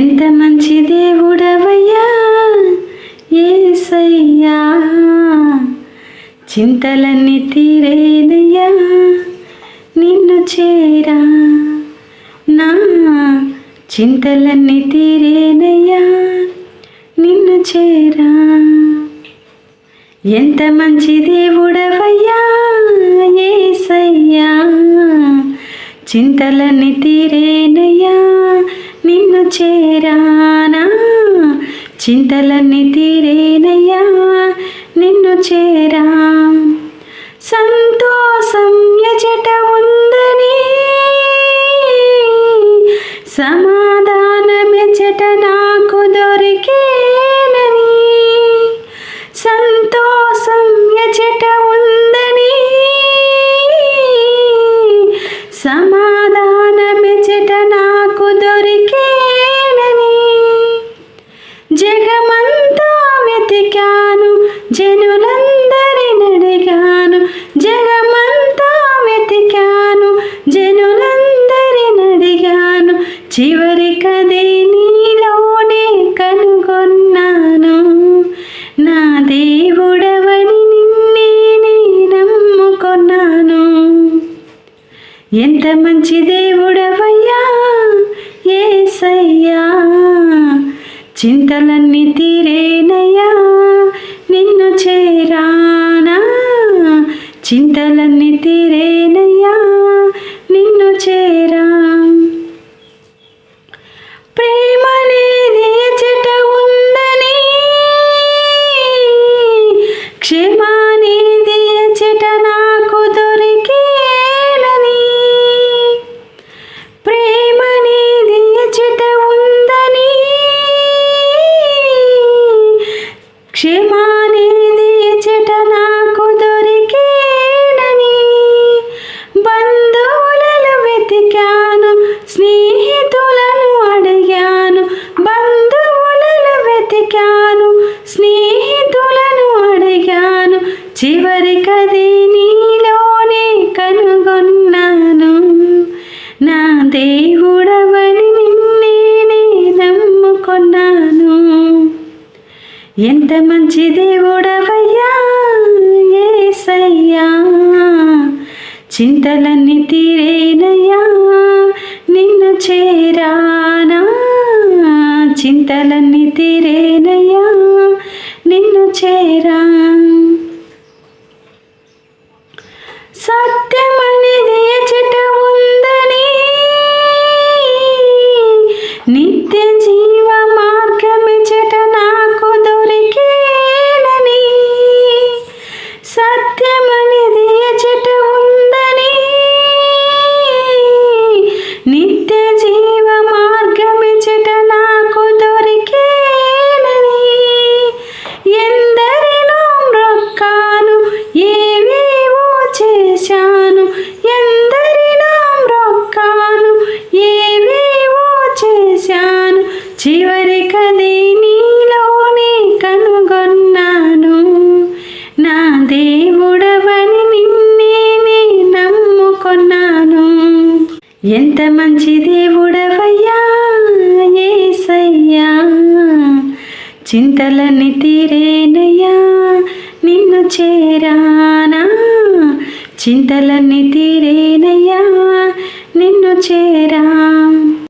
ఎంత మంచి దేవుడవయ్యా? ఏసయ్యా. చింతలన్నీ తీరేనయ్యా. నిన్ను చేరా. నా చింతలన్నీ తీరేనయ్యా. నిన్ను చేరా. ఎంత మంచి దేవుడవయ్యా? ఏసయ్యా. చింతలన్నీ తీరేనయ్యా. చేరానా? చింతలన్నీ తీరేనయ్యా నిన్ను చేరా. సంతోషం ఎచట ఉందని సమాధానమెచట నా కదే నీలోనే కనుగొన్నాను. నా దేవుడవని నిన్నే నమ్ముకున్నాను. ఎంత మంచి దేవుడవయ్యా ఏసయ్యా. చింతలన్నీ తీరేనయ్యా నిన్ను చేరానా. చింతలన్నీ తీరేనా ప్రేమనేది చివరికది నీలోనే కనుగొన్నాను. నా దేవుడవని నిన్నే నమ్ముకున్నాను నమ్ముకొన్నాను. ఎంత మంచి దేవుడవయ్యా ఏసయ్యా. చింతలన్నీ తీరేనయ్యా. ఎంత మంచి దేవుడవయ్యా ఏసయ్యా. చింతలని తీరేనయ్యా నిన్ను చేరానా. చింతలని తీరేనయ్యా నిన్ను చేరా.